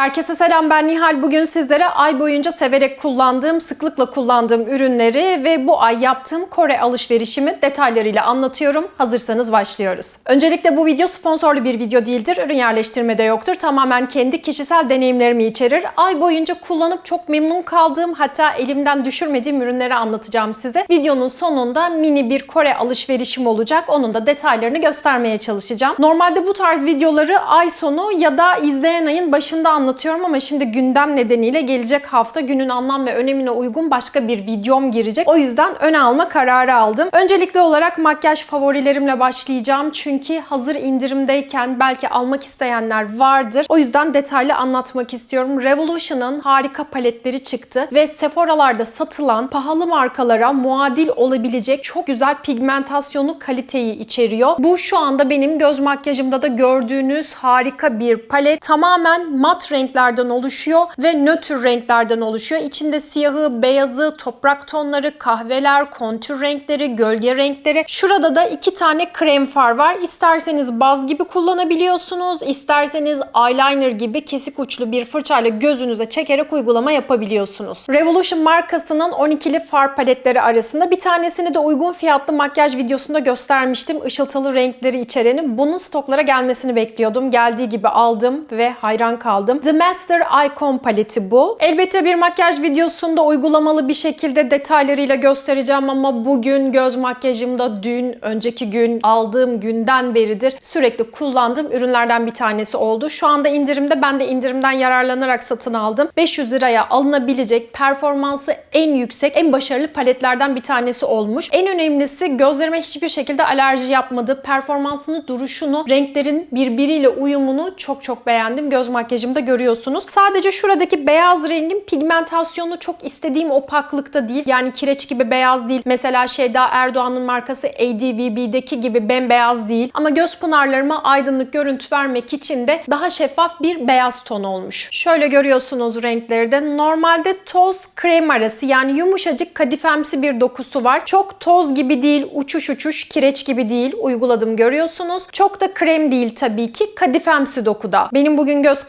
Herkese selam ben Nihal. Bugün sizlere ay boyunca severek kullandığım, sıklıkla kullandığım ürünleri ve bu ay yaptığım Kore alışverişimi detaylarıyla anlatıyorum. Hazırsanız başlıyoruz. Öncelikle bu video sponsorlu bir video değildir. Ürün yerleştirme de yoktur. Tamamen kendi kişisel deneyimlerimi içerir. Ay boyunca kullanıp çok memnun kaldığım hatta elimden düşürmediğim ürünleri anlatacağım size. Videonun sonunda mini bir Kore alışverişim olacak. Onun da detaylarını göstermeye çalışacağım. Normalde bu tarz videoları ay sonu ya da izleyen ayın başında anlatıyorum ama şimdi gündem nedeniyle gelecek hafta günün anlam ve önemine uygun başka bir videom girecek. O yüzden öne alma kararı aldım. Öncelikli olarak makyaj favorilerimle başlayacağım. Çünkü hazır indirimdeyken belki almak isteyenler vardır. O yüzden detaylı anlatmak istiyorum. Revolution'ın harika paletleri çıktı ve Sephora'larda satılan pahalı markalara muadil olabilecek çok güzel pigmentasyonu kaliteyi içeriyor. Bu şu anda benim göz makyajımda da gördüğünüz harika bir palet. Tamamen mat renklerden oluşuyor ve nötr renklerden oluşuyor. İçinde siyahı, beyazı, toprak tonları, kahveler, kontür renkleri, gölge renkleri. Şurada da iki tane krem far var. İsterseniz baz gibi kullanabiliyorsunuz. isterseniz eyeliner gibi kesik uçlu bir fırçayla gözünüze çekerek uygulama yapabiliyorsunuz. Revolution markasının 12'li far paletleri arasında bir tanesini de uygun fiyatlı makyaj videosunda göstermiştim. Işıltılı renkleri içereni. Bunun stoklara gelmesini bekliyordum. Geldiği gibi aldım ve hayran kaldım. The Master Icon paleti bu. Elbette bir makyaj videosunda uygulamalı bir şekilde detaylarıyla göstereceğim ama bugün göz makyajımda dün, önceki gün, aldığım günden beridir sürekli kullandığım ürünlerden bir tanesi oldu. Şu anda indirimde ben de indirimden yararlanarak satın aldım. 500 liraya alınabilecek performansı en yüksek, en başarılı paletlerden bir tanesi olmuş. En önemlisi gözlerime hiçbir şekilde alerji yapmadı. Performansını, duruşunu, renklerin birbiriyle uyumunu çok çok beğendim. Göz makyajımda görüyorsunuz. Sadece şuradaki beyaz rengin pigmentasyonu çok istediğim opaklıkta değil. Yani kireç gibi beyaz değil. Mesela Şeyda Erdoğan'ın markası ADVB'deki gibi bembeyaz değil. Ama göz pınarlarıma aydınlık görüntü vermek için de daha şeffaf bir beyaz ton olmuş. Şöyle görüyorsunuz renkleri de. Normalde toz krem arası yani yumuşacık kadifemsi bir dokusu var. Çok toz gibi değil, uçuş uçuş, kireç gibi değil. Uyguladım görüyorsunuz. Çok da krem değil tabii ki. Kadifemsi dokuda. Benim bugün göz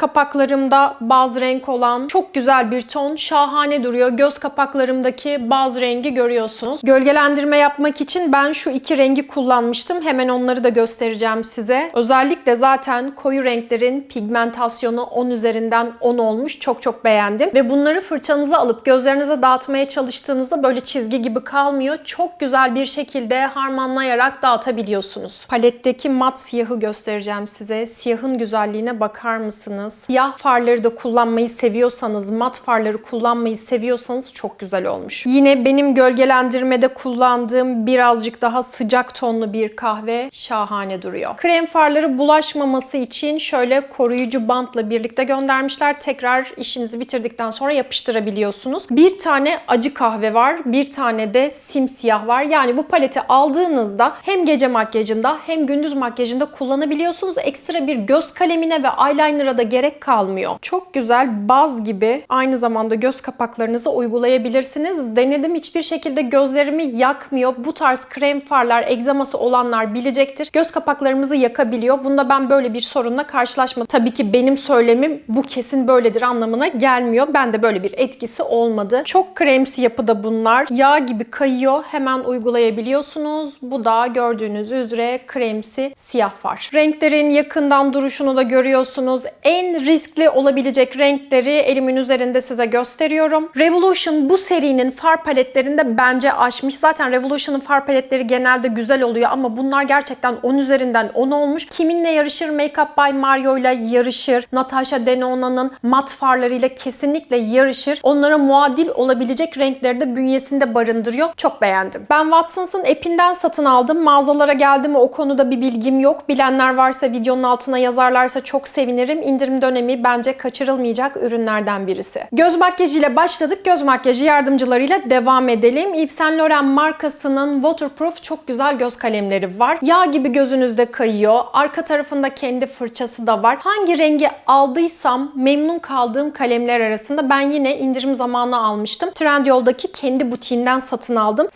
kapaklarımda bazı renk olan çok güzel bir ton. Şahane duruyor. Göz kapaklarımdaki bazı rengi görüyorsunuz. Gölgelendirme yapmak için ben şu iki rengi kullanmıştım. Hemen onları da göstereceğim size. Özellikle zaten koyu renklerin pigmentasyonu 10 üzerinden 10 olmuş. Çok çok beğendim. Ve bunları fırçanıza alıp gözlerinize dağıtmaya çalıştığınızda böyle çizgi gibi kalmıyor. Çok güzel bir şekilde harmanlayarak dağıtabiliyorsunuz. Paletteki mat siyahı göstereceğim size. Siyahın güzelliğine bakar mısınız? Siyah farları da kullanmayı seviyorsanız, mat farları kullanmayı seviyorsanız çok güzel olmuş. Yine benim gölgelendirmede kullandığım birazcık daha sıcak tonlu bir kahve şahane duruyor. Krem farları bulaşmaması için şöyle koruyucu bantla birlikte göndermişler. Tekrar işinizi bitirdikten sonra yapıştırabiliyorsunuz. Bir tane acı kahve var, bir tane de simsiyah var. Yani bu paleti aldığınızda hem gece makyajında hem gündüz makyajında kullanabiliyorsunuz. Ekstra bir göz kalemine ve eyeliner'a da gerek kalmıyor. Çok güzel baz gibi aynı zamanda göz kapaklarınıza uygulayabilirsiniz. Denedim hiçbir şekilde gözlerimi yakmıyor. Bu tarz krem farlar, egzaması olanlar bilecektir. Göz kapaklarımızı yakabiliyor. Bunda ben böyle bir sorunla karşılaşmadım. Tabii ki benim söylemim bu kesin böyledir anlamına gelmiyor. Ben de böyle bir etkisi olmadı. Çok kremsi yapıda bunlar. Yağ gibi kayıyor. Hemen uygulayabiliyorsunuz. Bu da gördüğünüz üzere kremsi siyah far. Renklerin yakından duruşunu da görüyorsunuz. En riskli olabilecek renkleri elimin üzerinde size gösteriyorum. Revolution bu serinin far paletlerinde bence aşmış. Zaten Revolution'ın far paletleri genelde güzel oluyor ama bunlar gerçekten 10 üzerinden 10 olmuş. Kiminle yarışır? Makeup by Mario ile yarışır. Natasha Denona'nın mat farlarıyla kesinlikle yarışır. Onlara muadil olabilecek renkleri de bünyesinde barındırıyor. Çok beğendim. Ben Watsons'ın app'inden satın aldım. Mağazalara geldi mi o konuda bir bilgim yok. Bilenler varsa videonun altına yazarlarsa çok sevinirim. İndirim dönemi bence kaçırılmayacak ürünlerden birisi. Göz makyajı ile başladık. Göz makyajı yardımcılarıyla devam edelim. Yves Saint Laurent markasının waterproof çok güzel göz kalemleri var. Yağ gibi gözünüzde kayıyor. Arka tarafında kendi fırçası da var. Hangi rengi aldıysam memnun kaldığım kalemler arasında ben yine indirim zamanı almıştım. Trendyol'daki kendi butiğinden satın aldım.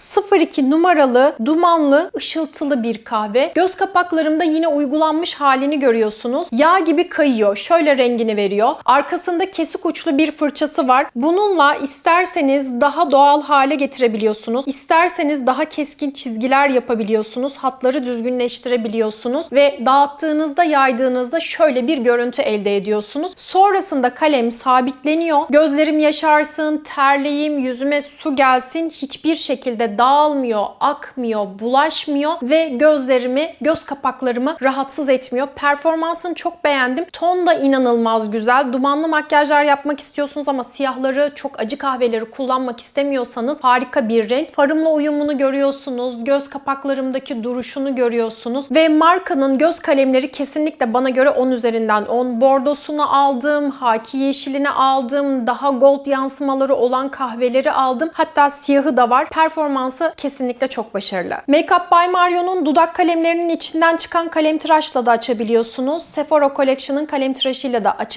02 numaralı dumanlı ışıltılı bir kahve. Göz kapaklarımda yine uygulanmış halini görüyorsunuz. Yağ gibi kayıyor. Şöyle rengini veriyor veriyor. Arkasında kesik uçlu bir fırçası var. Bununla isterseniz daha doğal hale getirebiliyorsunuz. İsterseniz daha keskin çizgiler yapabiliyorsunuz. Hatları düzgünleştirebiliyorsunuz ve dağıttığınızda, yaydığınızda şöyle bir görüntü elde ediyorsunuz. Sonrasında kalem sabitleniyor. Gözlerim yaşarsın, terleyim, yüzüme su gelsin hiçbir şekilde dağılmıyor, akmıyor, bulaşmıyor ve gözlerimi, göz kapaklarımı rahatsız etmiyor. Performansını çok beğendim. Ton da inanılmaz güzel. Dumanlı makyajlar yapmak istiyorsunuz ama siyahları, çok acı kahveleri kullanmak istemiyorsanız harika bir renk. Farımla uyumunu görüyorsunuz. Göz kapaklarımdaki duruşunu görüyorsunuz. Ve markanın göz kalemleri kesinlikle bana göre 10 üzerinden 10. Bordosunu aldım, haki yeşilini aldım, daha gold yansımaları olan kahveleri aldım. Hatta siyahı da var. Performansı kesinlikle çok başarılı. Makeup by Mario'nun dudak kalemlerinin içinden çıkan kalem tıraşla da açabiliyorsunuz. Sephora Collection'ın kalem tıraşıyla da açabiliyorsunuz.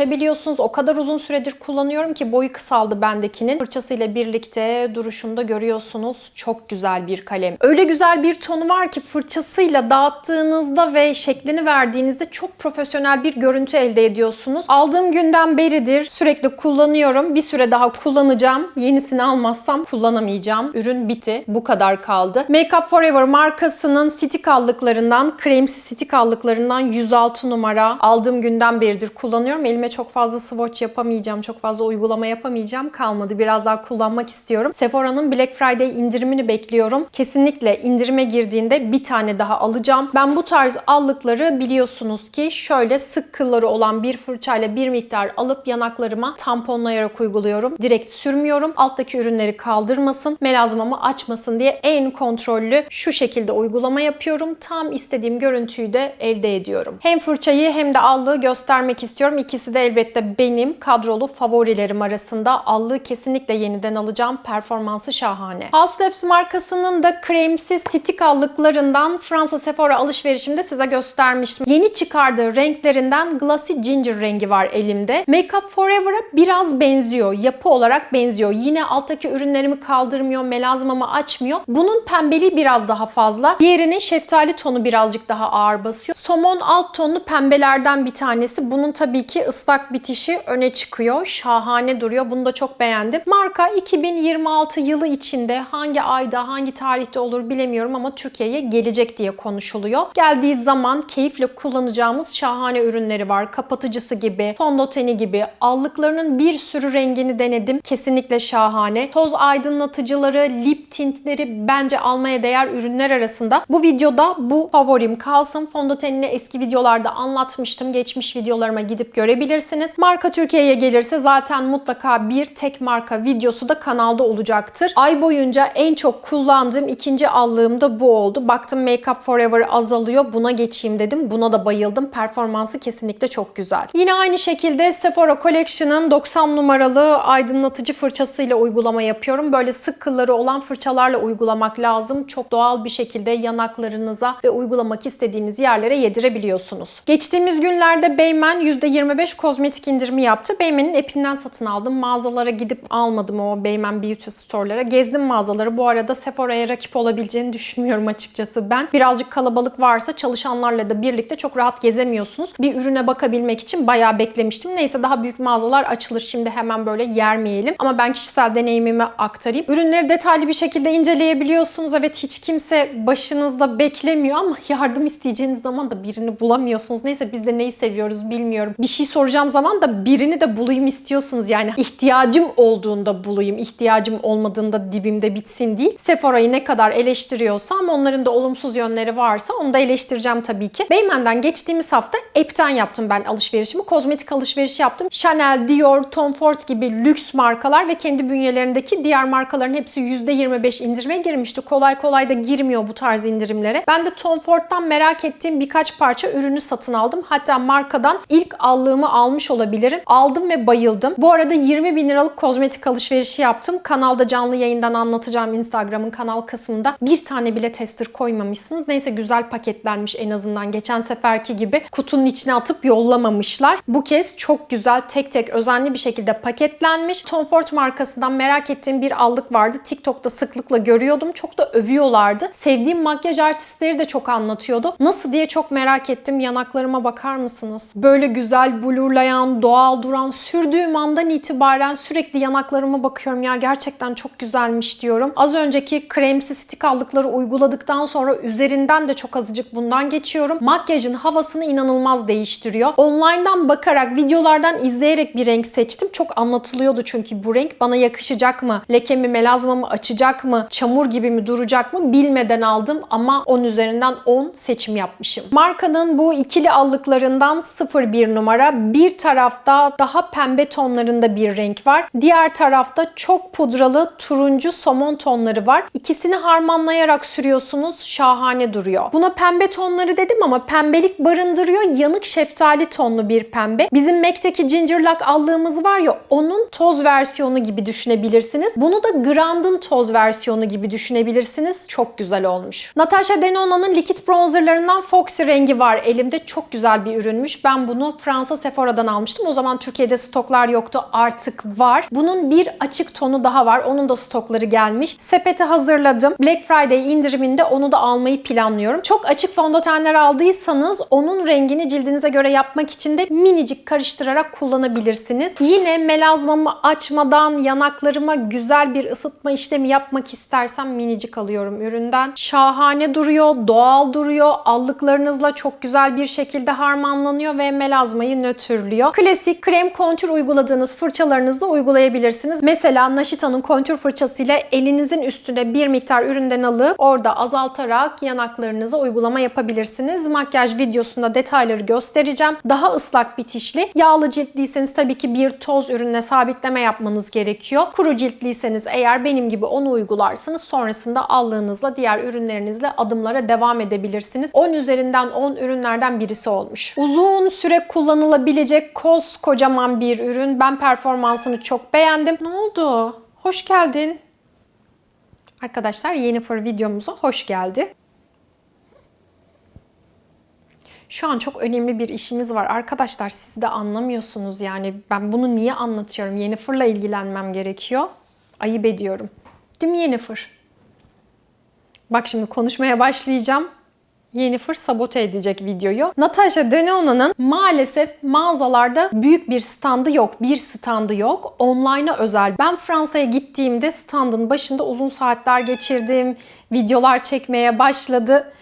O kadar uzun süredir kullanıyorum ki boyu kısaldı bendekinin. Fırçasıyla birlikte duruşunda görüyorsunuz. Çok güzel bir kalem. Öyle güzel bir tonu var ki fırçasıyla dağıttığınızda ve şeklini verdiğinizde çok profesyonel bir görüntü elde ediyorsunuz. Aldığım günden beridir sürekli kullanıyorum. Bir süre daha kullanacağım. Yenisini almazsam kullanamayacağım. Ürün bitti. Bu kadar kaldı. Makeup Forever markasının stick allıklarından, kremsi stick allıklarından 106 numara aldığım günden beridir kullanıyorum. Elime çok fazla swatch yapamayacağım, çok fazla uygulama yapamayacağım. Kalmadı. Biraz daha kullanmak istiyorum. Sephora'nın Black Friday indirimini bekliyorum. Kesinlikle indirime girdiğinde bir tane daha alacağım. Ben bu tarz allıkları biliyorsunuz ki şöyle sık kılları olan bir fırçayla bir miktar alıp yanaklarıma tamponlayarak uyguluyorum. Direkt sürmüyorum. Alttaki ürünleri kaldırmasın, melazmamı açmasın diye en kontrollü şu şekilde uygulama yapıyorum. Tam istediğim görüntüyü de elde ediyorum. Hem fırçayı hem de allığı göstermek istiyorum. İkisi de elbette benim kadrolu favorilerim arasında. Allığı kesinlikle yeniden alacağım. Performansı şahane. House Labs markasının da kremsi stick allıklarından Fransa Sephora alışverişimde size göstermiştim. Yeni çıkardığı renklerinden Glassy Ginger rengi var elimde. Makeup Forever'a biraz benziyor. Yapı olarak benziyor. Yine alttaki ürünlerimi kaldırmıyor, melazmamı açmıyor. Bunun pembeliği biraz daha fazla. Diğerinin şeftali tonu birazcık daha ağır basıyor. Somon alt tonlu pembelerden bir tanesi. Bunun tabii ki ıslak bitişi öne çıkıyor. Şahane duruyor. Bunu da çok beğendim. Marka 2026 yılı içinde hangi ayda, hangi tarihte olur bilemiyorum ama Türkiye'ye gelecek diye konuşuluyor. Geldiği zaman keyifle kullanacağımız şahane ürünleri var. Kapatıcısı gibi, fondöteni gibi. Allıklarının bir sürü rengini denedim. Kesinlikle şahane. Toz aydınlatıcıları, lip tintleri bence almaya değer ürünler arasında. Bu videoda bu favorim kalsın. Fondötenini eski videolarda anlatmıştım. Geçmiş videolarıma gidip görebilirsiniz. Marka Türkiye'ye gelirse zaten mutlaka bir tek marka videosu da kanalda olacaktır. Ay boyunca en çok kullandığım ikinci allığım da bu oldu. Baktım Makeup Forever azalıyor. Buna geçeyim dedim. Buna da bayıldım. Performansı kesinlikle çok güzel. Yine aynı şekilde Sephora Collection'ın 90 numaralı aydınlatıcı fırçasıyla uygulama yapıyorum. Böyle sık kılları olan fırçalarla uygulamak lazım. Çok doğal bir şekilde yanaklarınıza ve uygulamak istediğiniz yerlere yedirebiliyorsunuz. Geçtiğimiz günlerde Beymen %25 kozmetik indirimi yaptı. Beymen'in epinden satın aldım. Mağazalara gidip almadım o Beymen Beauty Store'lara. Gezdim mağazaları. Bu arada Sephora'ya rakip olabileceğini düşünmüyorum açıkçası ben. Birazcık kalabalık varsa çalışanlarla da birlikte çok rahat gezemiyorsunuz. Bir ürüne bakabilmek için bayağı beklemiştim. Neyse daha büyük mağazalar açılır. Şimdi hemen böyle yermeyelim. Ama ben kişisel deneyimimi aktarayım. Ürünleri detaylı bir şekilde inceleyebiliyorsunuz. Evet hiç kimse başınızda beklemiyor ama yardım isteyeceğiniz zaman da birini bulamıyorsunuz. Neyse biz de neyi seviyoruz bilmiyorum. Bir şey soracağım zaman da birini de bulayım istiyorsunuz. Yani ihtiyacım olduğunda bulayım. ihtiyacım olmadığında dibimde bitsin değil. Sephora'yı ne kadar eleştiriyorsam onların da olumsuz yönleri varsa onu da eleştireceğim tabii ki. Beymen'den geçtiğimiz hafta app'ten yaptım ben alışverişimi. Kozmetik alışveriş yaptım. Chanel, Dior, Tom Ford gibi lüks markalar ve kendi bünyelerindeki diğer markaların hepsi %25 indirime girmişti. Kolay kolay da girmiyor bu tarz indirimlere. Ben de Tom Ford'dan merak ettiğim birkaç parça ürünü satın aldım. Hatta markadan ilk allığımı almış olabilirim. Aldım ve bayıldım. Bu arada 20 bin liralık kozmetik alışverişi yaptım. Kanalda canlı yayından anlatacağım Instagram'ın kanal kısmında. Bir tane bile tester koymamışsınız. Neyse güzel paketlenmiş en azından geçen seferki gibi. Kutunun içine atıp yollamamışlar. Bu kez çok güzel tek tek özenli bir şekilde paketlenmiş. Tom Ford markasından merak ettiğim bir allık vardı. TikTok'ta sıklıkla görüyordum. Çok da övüyorlardı. Sevdiğim makyaj artistleri de çok anlatıyordu. Nasıl diye çok merak ettim. Yanaklarıma bakar mısınız? Böyle güzel blur nötrlayan, doğal duran, sürdüğüm andan itibaren sürekli yanaklarıma bakıyorum. Ya gerçekten çok güzelmiş diyorum. Az önceki kremsi stik aldıkları uyguladıktan sonra üzerinden de çok azıcık bundan geçiyorum. Makyajın havasını inanılmaz değiştiriyor. Online'dan bakarak, videolardan izleyerek bir renk seçtim. Çok anlatılıyordu çünkü bu renk bana yakışacak mı? Lekemi, melazmamı açacak mı? Çamur gibi mi duracak mı? Bilmeden aldım ama 10 üzerinden 10 seçim yapmışım. Markanın bu ikili allıklarından 01 numara. Bir tarafta daha pembe tonlarında bir renk var. Diğer tarafta çok pudralı turuncu somon tonları var. İkisini harmanlayarak sürüyorsunuz. Şahane duruyor. Buna pembe tonları dedim ama pembelik barındırıyor. Yanık şeftali tonlu bir pembe. Bizim MAC'teki Ginger Lock allığımız var ya onun toz versiyonu gibi düşünebilirsiniz. Bunu da Grand'ın toz versiyonu gibi düşünebilirsiniz. Çok güzel olmuş. Natasha Denona'nın likit bronzerlarından Foxy rengi var elimde. Çok güzel bir ürünmüş. Ben bunu Fransa Sephora'dan almıştım. O zaman Türkiye'de stoklar yoktu. Artık var. Bunun bir açık tonu daha var. Onun da stokları gelmiş. Sepeti hazırladım. Black Friday indiriminde onu da almayı planlıyorum. Çok açık fondötenler aldıysanız onun rengini cildinize göre yapmak için de minicik karıştırarak kullanabilirsiniz. Yine melazmamı açmadan yanaklarıma güzel bir ısıtma işlemi yapmak istersem minicik alıyorum üründen. Şahane duruyor, doğal duruyor. Allıklarınızla çok güzel bir şekilde harmanlanıyor ve melazmayı nötrlüyor. Klasik krem kontür uyguladığınız fırçalarınızla uygulayabilirsiniz. Mesela Naşita'nın kontür fırçasıyla elinizin üstüne bir miktar üründen alıp orada azaltarak yanaklarınıza uygulama yapabilirsiniz. Makyaj videosunda detayları göstereceğim. Daha ıslak bitişli. Yağlı ciltliyseniz tabii ki bir toz ürünle sabitleme yapmanız gerekiyor. Kuru ciltliyseniz eğer benim gibi onu uygularsınız. Sonrasında allığınızla diğer ürünlerinizle adımlara devam edebilirsiniz. 10 üzerinden 10 ürünlerden birisi olmuş. Uzun süre kullanılabilecek koskocaman bir ürün. Ben performansını çok beğendim. Ne oldu? Hoş geldin. Arkadaşlar Yennefer videomuza hoş geldi. Şu an çok önemli bir işimiz var. Arkadaşlar siz de anlamıyorsunuz yani. Ben bunu niye anlatıyorum? Yennefer'la ilgilenmem gerekiyor. Ayıp ediyorum. Değil mi Yennefer? Bak şimdi konuşmaya başlayacağım. Yennefer sabote edecek videoyu. Natasha Denona'nın maalesef mağazalarda büyük bir standı yok. Bir standı yok. Online'a özel. Ben Fransa'ya gittiğimde standın başında uzun saatler geçirdim. Videolar çekmeye başladı.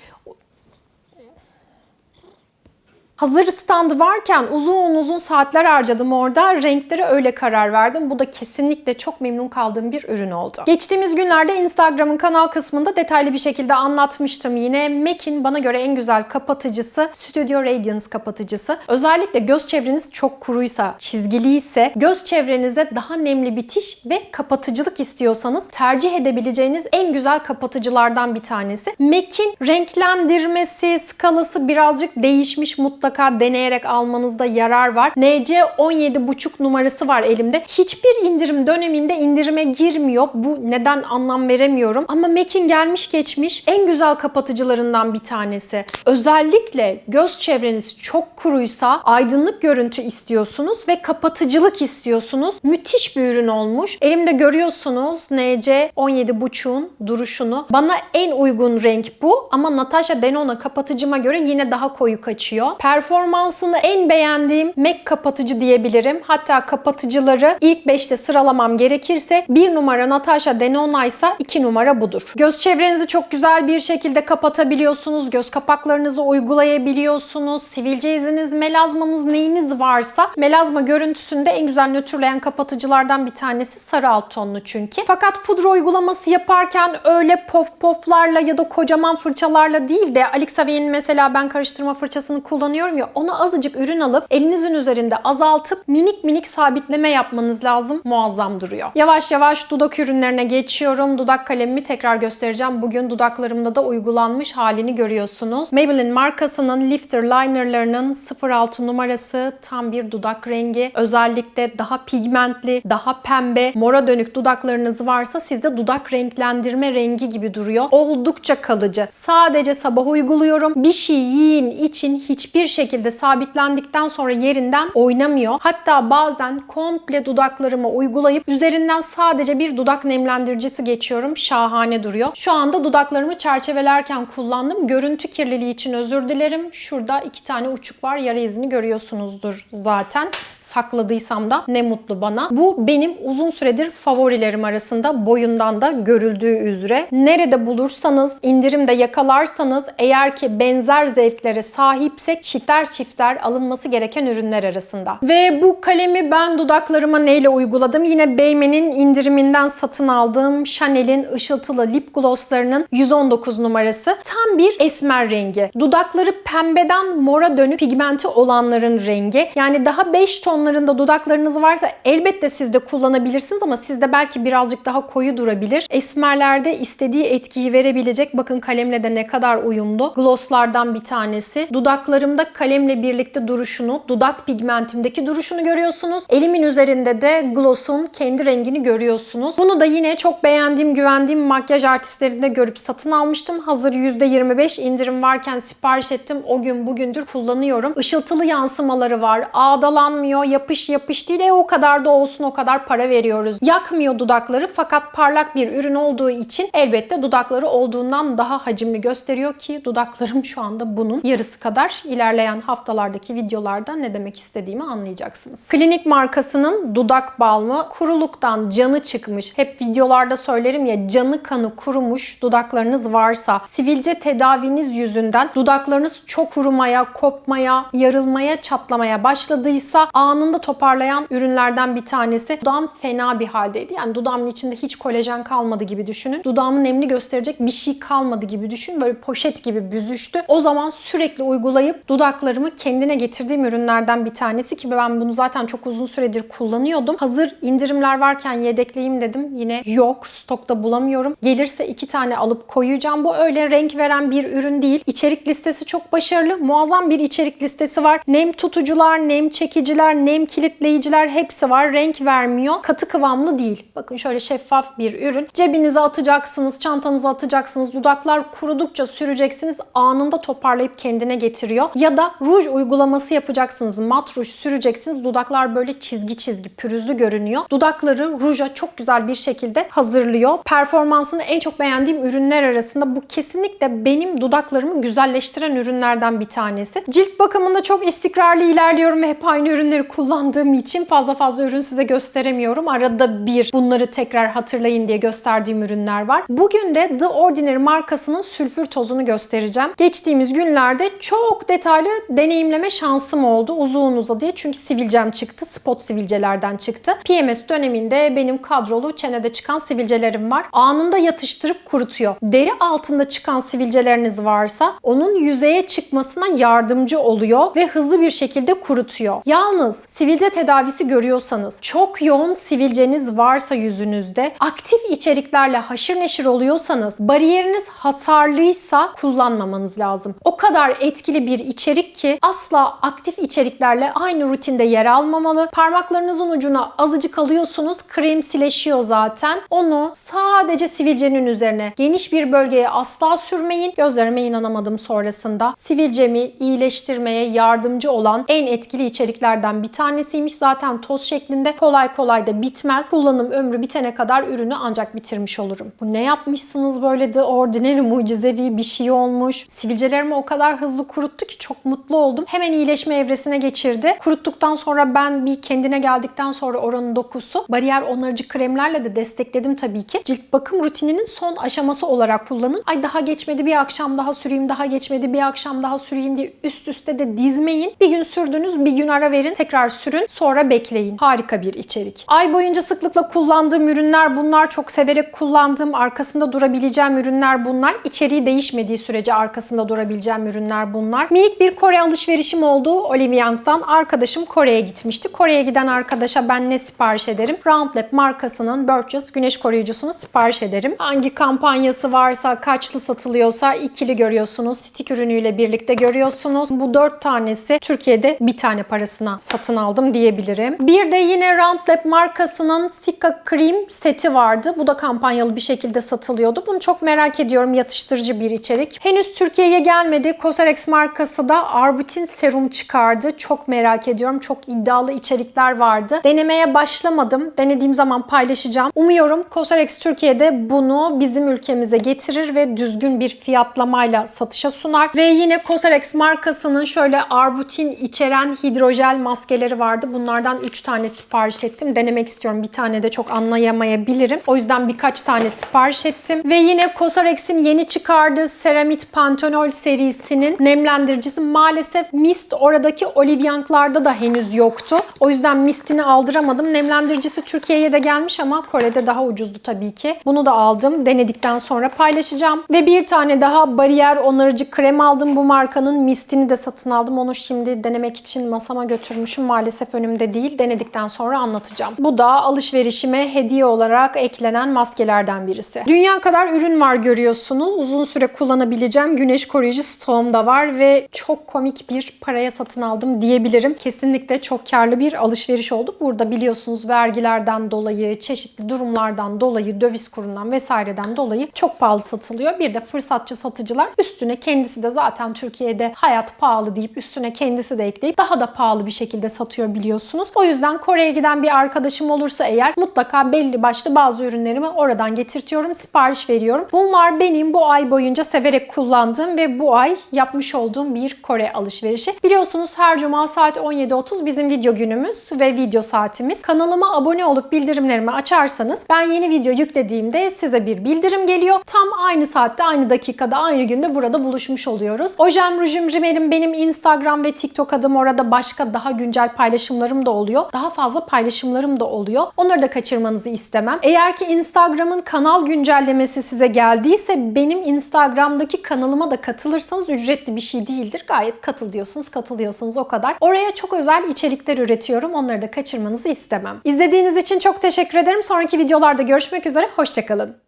Hazır standı varken uzun uzun saatler harcadım orada. Renklere öyle karar verdim. Bu da kesinlikle çok memnun kaldığım bir ürün oldu. Geçtiğimiz günlerde Instagram'ın kanal kısmında detaylı bir şekilde anlatmıştım yine. MAC'in bana göre en güzel kapatıcısı Studio Radiance kapatıcısı. Özellikle göz çevreniz çok kuruysa, çizgiliyse, göz çevrenizde daha nemli bitiş ve kapatıcılık istiyorsanız tercih edebileceğiniz en güzel kapatıcılardan bir tanesi. MAC'in renklendirmesi, skalası birazcık değişmiş mutlaka deneyerek almanızda yarar var. NC 17,5 numarası var elimde. Hiçbir indirim döneminde indirime girmiyor. Bu neden anlam veremiyorum. Ama MAC'in gelmiş geçmiş en güzel kapatıcılarından bir tanesi. Özellikle göz çevreniz çok kuruysa aydınlık görüntü istiyorsunuz ve kapatıcılık istiyorsunuz. Müthiş bir ürün olmuş. Elimde görüyorsunuz NC 17,5'un duruşunu. Bana en uygun renk bu ama Natasha Denona kapatıcıma göre yine daha koyu kaçıyor. Performansını en beğendiğim MAC kapatıcı diyebilirim. Hatta kapatıcıları ilk 5'te sıralamam gerekirse 1 numara Natasha Denona ise 2 numara budur. Göz çevrenizi çok güzel bir şekilde kapatabiliyorsunuz. Göz kapaklarınızı uygulayabiliyorsunuz. Sivilce iziniz, melazmanız neyiniz varsa melazma görüntüsünde en güzel nötrleyen kapatıcılardan bir tanesi sarı alt tonlu çünkü. Fakat pudra uygulaması yaparken öyle pof poflarla ya da kocaman fırçalarla değil de Alex Savier'in mesela ben karıştırma fırçasını kullanıyorum ya ona azıcık ürün alıp elinizin üzerinde azaltıp minik minik sabitleme yapmanız lazım. Muazzam duruyor. Yavaş yavaş dudak ürünlerine geçiyorum. Dudak kalemimi tekrar göstereceğim. Bugün dudaklarımda da uygulanmış halini görüyorsunuz. Maybelline markasının Lifter linerlarının 06 numarası tam bir dudak rengi. Özellikle daha pigmentli, daha pembe, mora dönük dudaklarınız varsa sizde dudak renklendirme rengi gibi duruyor. Oldukça kalıcı. Sadece sabah uyguluyorum. Bir şey yiyin için hiçbir şekilde sabitlendikten sonra yerinden oynamıyor. Hatta bazen komple dudaklarıma uygulayıp üzerinden sadece bir dudak nemlendiricisi geçiyorum. Şahane duruyor. Şu anda dudaklarımı çerçevelerken kullandım. Görüntü kirliliği için özür dilerim. Şurada iki tane uçuk var. Yara izini görüyorsunuzdur zaten. Sakladıysam da ne mutlu bana. Bu benim uzun süredir favorilerim arasında boyundan da görüldüğü üzere. Nerede bulursanız, indirimde yakalarsanız eğer ki benzer zevklere sahipsek çifter çifter alınması gereken ürünler arasında. Ve bu kalemi ben dudaklarıma neyle uyguladım? Yine Beymen'in indiriminden satın aldığım Chanel'in ışıltılı lip glosslarının 119 numarası. Tam bir esmer rengi. Dudakları pembeden mora dönüp pigmenti olanların rengi. Yani daha 5 tonlarında dudaklarınız varsa elbette siz de kullanabilirsiniz ama sizde belki birazcık daha koyu durabilir. Esmerlerde istediği etkiyi verebilecek bakın kalemle de ne kadar uyumlu. Glosslardan bir tanesi. Dudaklarımda kalemle birlikte duruşunu, dudak pigmentimdeki duruşunu görüyorsunuz. Elimin üzerinde de gloss'un kendi rengini görüyorsunuz. Bunu da yine çok beğendiğim, güvendiğim makyaj artistlerinde görüp satın almıştım. Hazır %25 indirim varken sipariş ettim. O gün bugündür kullanıyorum. Işıltılı yansımaları var. Ağdalanmıyor, yapış yapış değil. E o kadar da olsun o kadar para veriyoruz. Yakmıyor dudakları fakat parlak bir ürün olduğu için elbette dudakları olduğundan daha hacimli gösteriyor ki dudaklarım şu anda bunun yarısı kadar. İlerleyen haftalardaki videolarda ne demek istediğimi anlayacaksınız. Klinik markasının dudak balmı kuruluktan canı çıkmış. Hep videolarda söylerim ya canı kanı kurumuş dudaklarınız varsa sivilce tedaviniz yüzünden dudaklarınız çok kurumaya, kopmaya, yarılmaya, çatlamaya başladıysa anında toparlayan ürünlerden bir tanesi. Dudağım fena bir haldeydi. Yani dudağımın içinde hiç kolajen kalmadı gibi düşünün. Dudağımı nemli gösterecek bir şey kalmadı gibi düşün. Böyle poşet gibi büzüştü. O zaman sürekli uygulayıp dudaklarımı kendine getirdiğim ürünlerden bir tanesi ki ben bunu zaten çok uzun süredir kullanıyordum. Hazır indirimler varken yedekleyeyim dedim. Yine yok. Stokta bulamıyorum. Gelirse iki tane alıp koyacağım. Bu öyle renk veren bir ürün değil. İçerik listesi çok başarılı. Muazzam bir içerik listesi var. Nem tutucular, nem çekiciler, nem kilitleyiciler hepsi var. Renk vermiyor. Katı kıvamlı değil. Bakın şöyle şeffaf bir ürün. Cebinize atacaksınız, çantanıza atacaksınız. Dudaklar kurudukça süreceksiniz. Anında toparlayıp kendine getiriyor. Ya da ruj uygulaması yapacaksınız. Mat ruj süreceksiniz. Dudaklar böyle çizgi çizgi pürüzlü görünüyor. Dudakları ruja çok güzel bir şekilde hazırlıyor. Performansını en çok beğendiğim ürünler arasında bu kesinlikle benim dudaklarımı güzelleştiren ürünlerden bir tanesi. Cilt bakımında çok istikrarlı ilerliyorum ve hep aynı ürünleri kullandığım için fazla fazla ürün size gösteremiyorum. Arada bir bunları tekrar hatırlayın diye gösterdiğim ürünler var. Bugün de The Ordinary markasının sülfür tozunu göstereceğim. Geçtiğimiz günlerde çok detaylı deneyimleme şansım oldu uzun uzadıya çünkü sivilcem çıktı. Spot sivilcelerden çıktı. PMS döneminde benim kadrolu çenede çıkan sivilcelerim var. Anında yatıştırıp kurutuyor. Deri altında çıkan sivilceleriniz varsa onun yüzeye çıkmasına yardımcı oluyor ve hızlı bir şekilde kurutuyor. Yalnız sivilce tedavisi görüyorsanız, çok yoğun sivilceniz varsa yüzünüzde, aktif içeriklerle haşır neşir oluyorsanız, bariyeriniz hasarlıysa kullanmamanız lazım. O kadar etkili bir içerik ki asla aktif içeriklerle aynı rutinde yer almamalı. Parmaklarınızın ucuna azıcık alıyorsunuz, kremsileşiyor zaten. Onu sadece sivilcenin üzerine, geniş bir bölgeye asla sürmeyin. Gözlerime inanamadım sonrasında. Sivilcemi iyileştirmeye yardımcı olan en etkili içeriklerden bir tanesiymiş. Zaten toz şeklinde kolay kolay da bitmez. Kullanım ömrü bitene kadar ürünü ancak bitirmiş olurum. Bu ne yapmışsınız böyle de ordinary mucizevi bir şey olmuş. Sivilcelerimi o kadar hızlı kuruttu ki çok mutlu oldum. Hemen iyileşme evresine geçirdi. Kuruttuktan sonra ben bir kendine geldikten sonra oranın dokusu bariyer onarıcı kremlerle de destekledim tabii ki. Cilt bakım rutininin son aşaması olarak kullanın. Ay daha geçmedi bir akşam daha süreyim, daha geçmedi bir akşam daha süreyim diye üst üste de dizmeyin. Bir gün sürdünüz, bir gün ara verin, tekrar sürün, sonra bekleyin. Harika bir içerik. Ay boyunca sıklıkla kullandığım ürünler bunlar. Çok severek kullandığım, arkasında durabileceğim ürünler bunlar. İçeriği değişmediği sürece arkasında durabileceğim ürünler bunlar. Minik bir Kore alışverişim oldu. Olivia Young'dan arkadaşım Kore'ye gitmişti. Kore'ye giden arkadaşa ben ne sipariş ederim? Roundlab markasının Burch's güneş koruyucusunu sipariş ederim. Hangi kampanyası varsa, kaçlı satılıyorsa ikili görüyorsunuz. Stick ürünüyle birlikte görüyorsunuz. Bu dört tanesi Türkiye'de bir tane parasına satılıyor satın aldım diyebilirim. Bir de yine Roundlab markasının Sika Cream seti vardı. Bu da kampanyalı bir şekilde satılıyordu. Bunu çok merak ediyorum. Yatıştırıcı bir içerik. Henüz Türkiye'ye gelmedi. Cosrx markası da Arbutin serum çıkardı. Çok merak ediyorum. Çok iddialı içerikler vardı. Denemeye başlamadım. Denediğim zaman paylaşacağım. Umuyorum Cosrx Türkiye'de bunu bizim ülkemize getirir ve düzgün bir fiyatlamayla satışa sunar. Ve yine Cosrx markasının şöyle arbutin içeren hidrojel maskeleri vardı. Bunlardan 3 tane sipariş ettim. Denemek istiyorum. Bir tane de çok anlayamayabilirim. O yüzden birkaç tane sipariş ettim. Ve yine Cosrx'in yeni çıkardığı Ceramid Panthenol serisinin nemlendiricisi maalesef Mist oradaki Oliviank'larda da henüz yoktu. O yüzden Mist'ini aldıramadım. Nemlendiricisi Türkiye'ye de gelmiş ama Kore'de daha ucuzdu tabii ki. Bunu da aldım. Denedikten sonra paylaşacağım. Ve bir tane daha bariyer onarıcı krem aldım. Bu markanın Mist'ini de satın aldım. Onu şimdi denemek için masama götürmüşüm. Maalesef önümde değil. Denedikten sonra anlatacağım. Bu da alışverişime hediye olarak eklenen maskelerden birisi. Dünya kadar ürün var görüyorsunuz. Uzun süre kullanabileceğim güneş koruyucu stoğum da var ve çok komik bir paraya satın aldım diyebilirim. Kesinlikle çok karlı bir alışveriş oldu. Burada biliyorsunuz vergilerden dolayı, çeşitli durumlardan dolayı, döviz kurundan vesaireden dolayı çok pahalı satılıyor. Bir de fırsatçı satıcılar üstüne kendisi de zaten Türkiye'de hayat pahalı deyip üstüne kendisi de ekleyip daha da pahalı bir şekilde satıyor biliyorsunuz. O yüzden Kore'ye giden bir arkadaşım olursa eğer mutlaka belli başlı bazı ürünlerimi oradan getirtiyorum, sipariş veriyorum. Bunlar benim bu ay boyunca severek kullandığım ve bu ay yapmış olduğum bir Kore alışverişi. Biliyorsunuz her cuma saat 17.30 bizim video günümüz ve video saatimiz. Kanalıma abone olup bildirimlerimi açarsanız ben yeni video yüklediğimde size bir bildirim geliyor. Tam aynı saatte, aynı dakikada, aynı günde burada buluşmuş oluyoruz. Ojem, rujum, rimelim benim Instagram ve TikTok adım orada başka daha güncel paylaşımlarım da oluyor. Daha fazla paylaşımlarım da oluyor. Onları da kaçırmanızı istemem. Eğer ki Instagram'ın kanal güncellemesi size geldiyse benim Instagram'daki kanalıma da katılırsanız ücretli bir şey değildir. Gayet katıl diyorsunuz, katılıyorsunuz o kadar. Oraya çok özel içerikler üretiyorum. Onları da kaçırmanızı istemem. İzlediğiniz için çok teşekkür ederim. Sonraki videolarda görüşmek üzere. Hoşçakalın.